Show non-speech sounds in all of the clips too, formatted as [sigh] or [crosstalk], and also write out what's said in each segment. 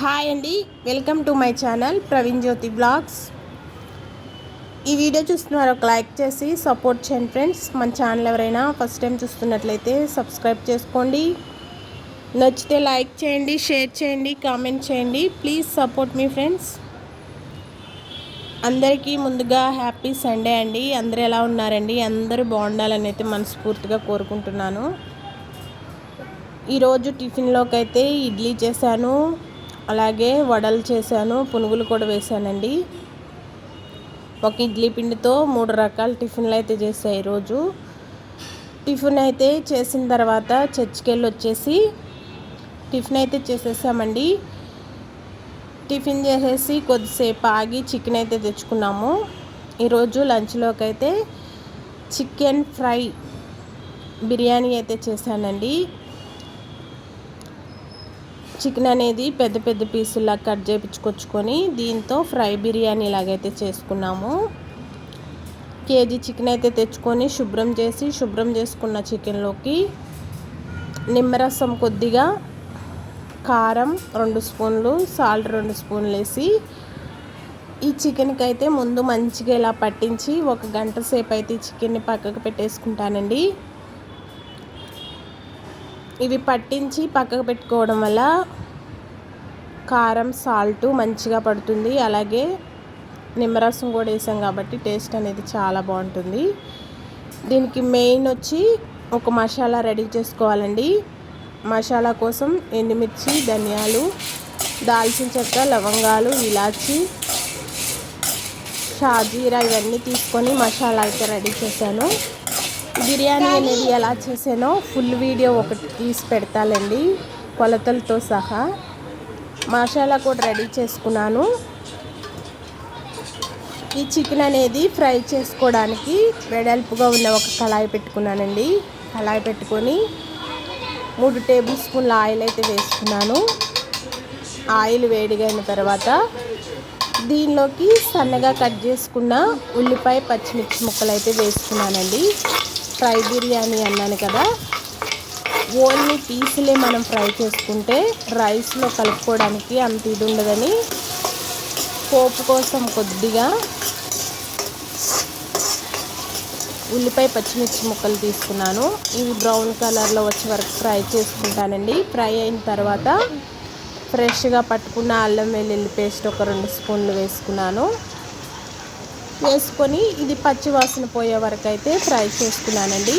Hi అండి welcome to my channel Praveen Jyothi blogs. ఈ video చూస్తున్నారు ఒక లైక్ చేసి సపోర్ట్ చేయండి ఫ్రెండ్స్. మన ఛానల్ ఎవరైనా ఫస్ట్ టైం చూస్తున్నట్లయితే సబ్స్క్రైబ్ చేసుకోండి. నచ్చితే లైక్ చేయండి షేర్ చేయండి కామెంట్ చేయండి. ప్లీజ్ సపోర్ట్ మీ ఫ్రెండ్స్. అందరికీ ముందుగా హ్యాపీ సండే అండి. అందరూ ఎలా ఉన్నారండి? అందరూ బాగుండాలని అయితే మనస్ఫూర్తిగా కోరుకుంటున్నాను. ఈరోజు టిఫిన్లోకి అయితే ఇడ్లీ చేశాను. అలాగే వడలు చేశాను పునుగులు కూడా వేశానండి. ఒక ఇడ్లీ పిండితో మూడు రకాల టిఫిన్లు అయితే చేశాయి ఈరోజు. టిఫిన్ అయితే చేసిన తర్వాత చర్చికి వెళ్ళి వచ్చేసి టిఫిన్ అయితే చేసేసామండి. టిఫిన్ చేసేసి కొద్దిసేపు ఆగి చికెన్ అయితే తెచ్చుకున్నాము. ఈరోజు లంచ్లోకి అయితే చికెన్ ఫ్రై బిర్యానీ అయితే చేశానండి. చికెన్ అనేది పెద్ద పెద్ద పీసులా కట్ చేయించుకొచ్చుకొని దీంతో ఫ్రై బిర్యానీ లాగైతే చేసుకున్నాము. కేజీ చికెన్ అయితే తెచ్చుకొని శుభ్రం చేసి శుభ్రం చేసుకున్న చికెన్లోకి నిమ్మరసం కొద్దిగా కారం రెండు స్పూన్లు సాల్ట్ రెండు స్పూన్లు వేసి ఈ చికెన్కి అయితే ముందు మంచిగా ఇలా పట్టించి ఒక గంట సేపు అయితే ఈ చికెన్ని పక్కకు పెట్టేసుకుంటానండి. ఇవి పట్టించి పక్కకు పెట్టుకోవడం వల్ల కారం సాల్ట్ మంచిగా పడుతుంది. అలాగే నిమ్మరసం కూడా వేసాం కాబట్టి టేస్ట్ అనేది చాలా బాగుంటుంది. దీనికి మెయిన్ వచ్చి ఒక మసాలా రెడీ చేసుకోవాలండి. మసాలా కోసం ఎండుమిర్చి ధనియాలు దాల్చిన చెక్క లవంగాలు ఇలాచి షాజీరా ఇవన్నీ తీసుకొని మసాలా అయితే రెడీ చేశాను. బిర్యానీ అనేది ఎలా చేసానో ఫుల్ వీడియో ఒకటి తీసి పెడతాలండి కొలతలతో సహా. మసాలా కూడా రెడీ చేసుకున్నాను. ఈ చికెన్ అనేది ఫ్రై చేసుకోవడానికి వెడల్పుగా ఉన్న ఒక కళాయి పెట్టుకున్నానండి. కళాయి పెట్టుకొని మూడు టేబుల్ స్పూన్ల ఆయిల్ అయితే వేసుకున్నాను. ఆయిల్ వేడిగైన తర్వాత దీనిలోకి సన్నగా కట్ చేసుకున్న ఉల్లిపాయ పచ్చిమిర్చి ముక్కలు అయితే వేసుకున్నానండి. ఫ్రై బిర్యానీ అన్నాను కదా. ఓన్లీ పీసులే మనం ఫ్రై చేసుకుంటే రైస్లో కలుపుకోవడానికి అంత ఇది ఉండదని. పోపు కోసం కొద్దిగా ఉల్లిపాయ పచ్చిమిర్చి ముక్కలు తీసుకున్నాను. ఇవి బ్రౌన్ కలర్లో వచ్చే వరకు ఫ్రై చేసుకుంటానండి. ఫ్రై అయిన తర్వాత ఫ్రెష్గా పట్టుకున్న అల్లం వెల్లుల్లి పేస్ట్ ఒక రెండు స్పూన్లు వేసుకున్నాను. వేసుకొని ఇది పచ్చి వాసన పోయే వరకు అయితే ఫ్రై చేసుకున్నానండి.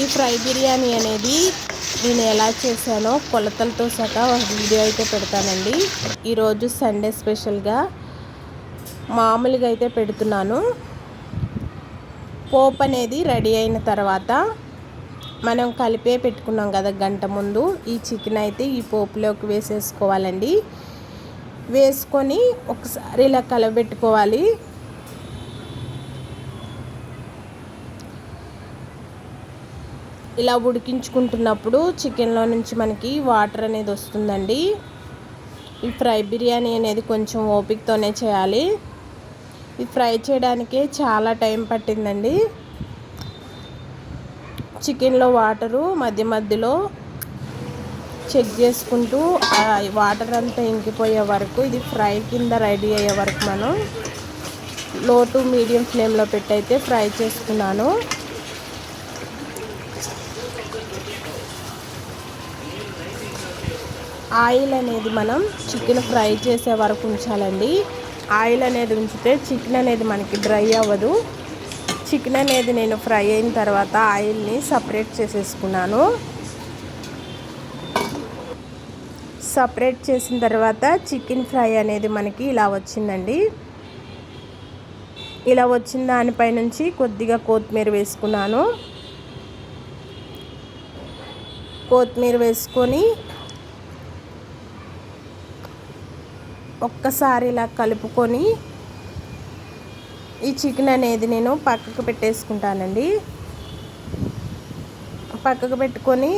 ఈ ఫ్రై బిర్యానీ అనేది నేను ఎలా చేశానో కొలతలతో సహా వీడియో అయితే పెడతానండి. ఈరోజు సండే స్పెషల్గా మామూలుగా అయితే పెడుతున్నాను. పోప్ అనేది రెడీ అయిన తర్వాత మనం కలిపే పెట్టుకున్నాం కదా గంట ముందు. ఈ చికెన్ అయితే ఈ పోపులోకి వేసేసుకోవాలండి. వేసుకొని ఒకసారి ఇలా కలబెట్టుకోవాలి. ఇలా ఉడికించుకుంటున్నప్పుడు చికెన్లో నుంచి మనకి వాటర్ అనేది వస్తుందండి. ఈ ఫ్రై బిర్యానీ అనేది కొంచెం ఓపికతోనే చేయాలి. ఇది ఫ్రై చేయడానికే చాలా టైం పట్టిందండి. చికెన్లో వాటరు మధ్య మధ్యలో చెక్ చేసుకుంటూ వాటర్ అంతా ఇంకిపోయే వరకు ఇది ఫ్రై కింద రెడీ అయ్యే వరకు మనం లో టు మీడియం ఫ్లేమ్లో పెట్టయితే ఫ్రై చేసుకున్నాను. ఆయిల్ అనేది మనం చికెన్ ఫ్రై చేసే వరకు ఉంచాలండి. ఆయిల్ అనేది ఉంచితే చికెన్ అనేది మనకి డ్రై అవ్వదు. చికెన్ అనేది నేను ఫ్రై అయిన తర్వాత ఆయిల్ని సపరేట్ చేసేసుకున్నాను. సపరేట్ చేసిన తర్వాత చికెన్ ఫ్రై అనేది మనకి ఇలా వచ్చిందండి. ఇలా వచ్చిన దానిపై నుంచి కొద్దిగా కొత్తిమీర వేసుకున్నాను. కొత్తిమీర వేసుకొని ఒక్కసారి ఇలా కలుపుకొని ఈ చికెన్ అనేది నేను పక్కకు పెట్టేసుకుంటానండి. పక్కకు పెట్టుకొని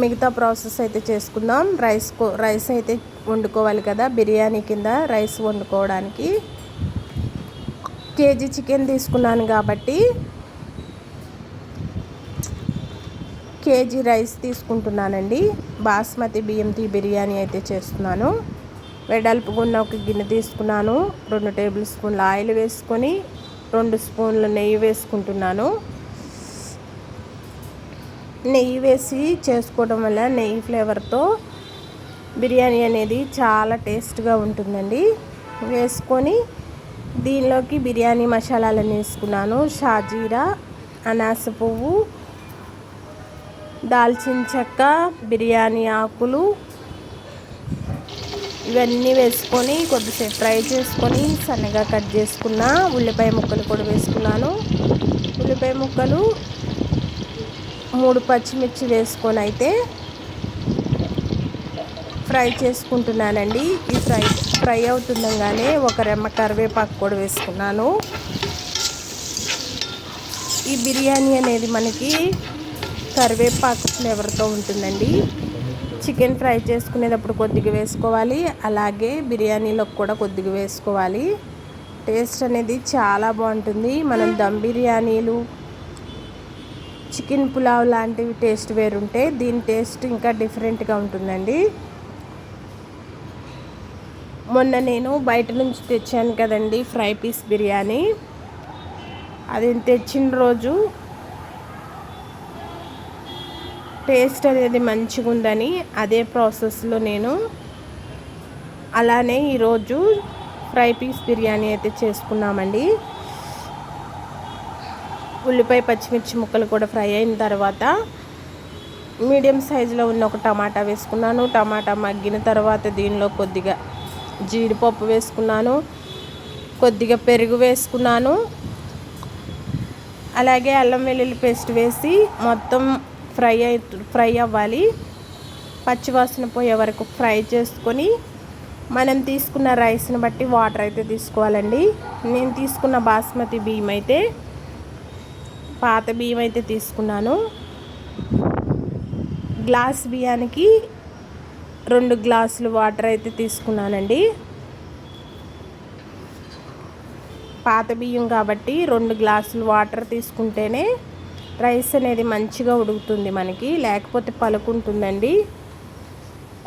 మిగతా ప్రాసెస్ అయితే చేసుకుందాం. రైస్ రైస్ అయితే వండుకోవాలి కదా బిర్యానీ కింద రైస్ వండుకోవడానికి. కేజీ చికెన్ తీసుకున్నాను కాబట్టి కేజీ రైస్ తీసుకుంటున్నానండి. బాస్మతి బియ్యంతో బిర్యానీ అయితే చేస్తున్నాను. వెడల్పుగా ఉన్న ఒక గిన్నె తీసుకున్నాను. రెండు టేబుల్ స్పూన్ల ఆయిల్ వేసుకొని రెండు స్పూన్ల నెయ్యి వేసుకుంటున్నాను. నెయ్యి వేసి చేసుకోవడం వల్ల నెయ్యి ఫ్లేవర్తో బిర్యానీ అనేది చాలా టేస్ట్గా ఉంటుందండి. వేసుకొని దీనిలోకి బిర్యానీ మసాలాలను వేసుకున్నాను. షాజీరా అనాస పువ్వు దాల్చిన చెక్క బిర్యానీ ఆకులు ఇవన్నీ వేసుకొని కొద్దిసేపు ఫ్రై చేసుకొని సన్నగా కట్ చేసుకున్న ఉల్లిపాయ ముక్కలు కూడా వేసుకున్నాను. ఉల్లిపాయ ముక్కలు మూడు పచ్చిమిర్చి వేసుకొని అయితే ఫ్రై చేసుకుంటున్నానండి. ఈ ఫ్రై ఫ్రై అవుతుండగానే ఒక రెమ్మ కరివేపాకు కూడా వేసుకున్నాను. ఈ బిర్యానీ అనేది మనకి కరివేపాకు ఫ్లేవర్తో ఉంటుందండి. చికెన్ ఫ్రై చేసుకునేటప్పుడు కొద్దిగా వేసుకోవాలి. అలాగే బిర్యానీలో కూడా కొద్దిగా వేసుకోవాలి. టేస్ట్ అనేది చాలా బాగుంటుంది. మనం దమ్ బిర్యానీలు చికెన్ పులావ్ లాంటివి టేస్ట్ వేరుంటే దీని టేస్ట్ ఇంకా డిఫరెంట్గా ఉంటుందండి. మొన్న నేను బయట నుంచి తెచ్చాను కదండి ఫ్రై పీస్ బిర్యానీ. అది తెచ్చిన రోజు టేస్ట్ అనేది మంచిగా ఉందని అదే ప్రాసెస్లో నేను అలానే ఈరోజు ఫ్రై పీస్ బిర్యానీ అయితే చేసుకున్నామండి. ఉల్లిపాయ పచ్చిమిర్చి ముక్కలు కూడా ఫ్రై అయిన తర్వాత మీడియం సైజులో ఉన్న ఒక టమాటా వేసుకున్నాను. టమాటా మగ్గిన తర్వాత దీనిలో కొద్దిగా జీడిపప్పు వేసుకున్నాను. కొద్దిగా పెరుగు వేసుకున్నాను. అలాగే అల్లం వెల్లుల్లి పేస్ట్ వేసి మొత్తం ఫ్రై అయి ఫ్రై అవ్వాలి. పచ్చివాసన పోయే వరకు ఫ్రై చేసుకొని మనం తీసుకున్న రైస్ని బట్టి వాటర్ అయితే తీసుకోవాలండి. నేను తీసుకున్న బాస్మతి బియ్యం అయితే పాత బియ్యం అయితే తీసుకున్నాను. గ్లాస్ బియ్యానికి రెండు గ్లాసులు వాటర్ అయితే తీసుకున్నానండి. పాత బియ్యం కాబట్టి రెండు గ్లాసులు వాటర్ తీసుకుంటేనే రైస్ అనేది మంచిగా ఉడుకుతుంది మనకి లేకపోతే పలుకుంటుందండి.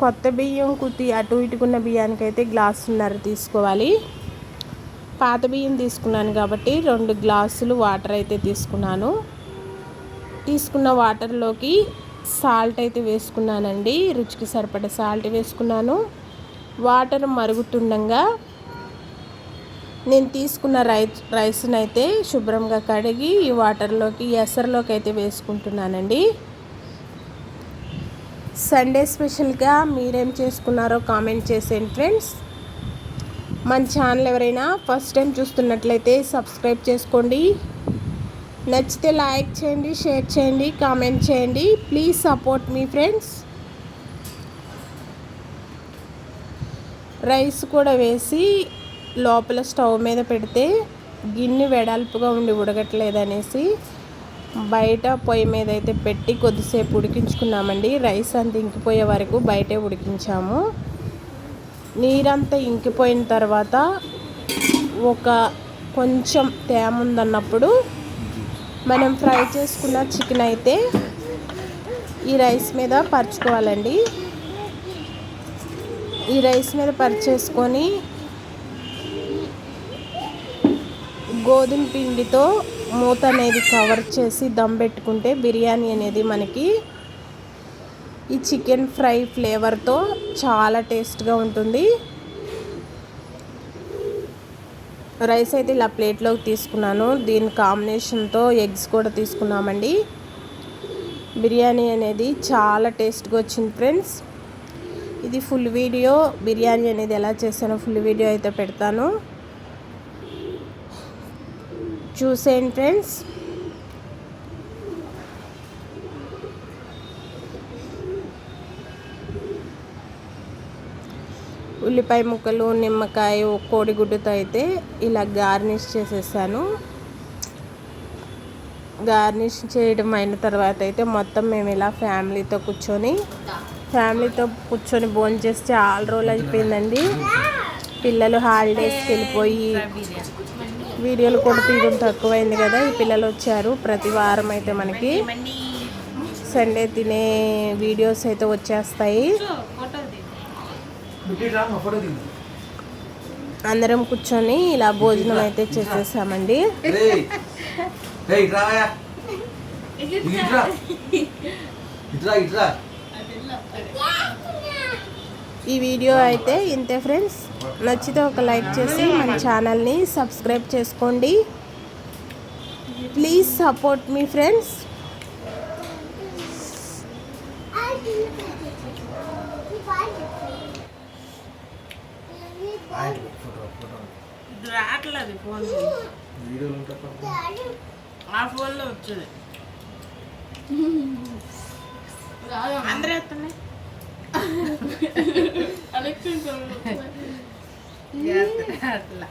కొత్త బియ్యం కుత్తి అటు ఇటుకున్న బియ్యానికి అయితే గ్లాసున్నర తీసుకోవాలి. పాత బియ్యం తీసుకున్నాను కాబట్టి రెండు గ్లాసులు వాటర్ అయితే తీసుకున్నాను. తీసుకున్న వాటర్లోకి సాల్ట్ అయితే వేసుకున్నానండి. రుచికి సరిపడ సాల్ట్ వేసుకున్నాను. వాటర్ మరుగుతుండగా నేను తీసుకున్న రైస్ రైస్ని అయితే శుభ్రంగా కడిగి ఈ వాటర్లోకి ఎసర్లోకి అయితే వేసుకుంటున్నానండి. సండే స్పెషల్గా మీరేం చేసుకున్నారో కామెంట్ చేసేయండి ఫ్రెండ్స్. మన ఛానల్ ఎవరైనా ఫస్ట్ టైం చూస్తున్నట్లయితే సబ్స్క్రైబ్ చేసుకోండి. నచ్చితే లైక్ చేయండి షేర్ చేయండి కామెంట్ చేయండి. ప్లీజ్ సపోర్ట్ మీ ఫ్రెండ్స్. రైస్ కూడా వేసి లోపల స్టవ్ మీద పెడితే గిన్నె వెడల్పుగా ఉండి ఉడకట్లేదనేసి బయట పొయ్యి మీద అయితే పెట్టి కొద్దిసేపు ఉడికించుకున్నామండి. రైస్ అంత ఇంకిపోయే వరకు బయటే ఉడికించాము. నీరంతా ఇంకిపోయిన తర్వాత ఒక కొంచెం తేమ ఉందన్నప్పుడు మనం ఫ్రై చేసుకున్న చికెన్ అయితే ఈ రైస్ మీద పరుచుకోవాలండి. ఈ రైస్ మీద పరిచేసుకొని గోధుమ పిండితో మూత అనేది కవర్ చేసి దమ్ పెట్టుకుంటే బిర్యానీ అనేది మనకి ఈ చికెన్ ఫ్రై ఫ్లేవర్తో చాలా టేస్ట్గా ఉంటుంది. రైస్ అయితే ఇలా ప్లేట్లోకి తీసుకున్నాను. దీని కాంబినేషన్తో ఎగ్స్ కూడా తీసుకున్నామండి. బిర్యానీ అనేది చాలా టేస్ట్గా వచ్చింది ఫ్రెండ్స్. ఇది ఫుల్ వీడియో. బిర్యానీ అనేది ఎలా చేశానో ఫుల్ వీడియో అయితే పెడతాను. చూసేయండి ఫ్రెండ్స్. ఉల్లిపాయ ముక్కలు నిమ్మకాయ కోడిగుడ్డుతో అయితే ఇలా గార్నిష్ చేసేసాను. గార్నిష్ చేయడం అయిన తర్వాత అయితే మొత్తం మేము ఇలా ఫ్యామిలీతో కూర్చొని ఫ్యామిలీతో కూర్చొని భోజనం చేసి చాలా రోజులు అయిపోయిందండి. పిల్లలు హాలిడేస్కి వెళ్ళిపోయి వీడియోలు కూడా తీయడం తక్కువైంది కదా ఈ పిల్లలు వచ్చారు. ప్రతి వారం అయితే మనకి సండే తినే వీడియోస్ అయితే వచ్చేస్తాయి. అందరం కూర్చొని ఇలా భోజనం అయితే చేసేసామండి. రేయ్ రేయ్ ఇట్రా రాయా. ఇది ఇట్రా. ఇట్రా ఇట్రా. ఈ వీడియో అయితే ఇంతే ఫ్రెండ్స్. నచ్చితే ఒక లైక్ చేసి మన ఛానల్ని సబ్స్క్రైబ్ చేసుకోండి. ప్లీజ్ సపోర్ట్ మీ ఫ్రెండ్స్. రావట్లేదు ఫోన్ ఆ ఫోన్లో వచ్చేది అందరూ చేస్తున్నా [laughs] అట్లా.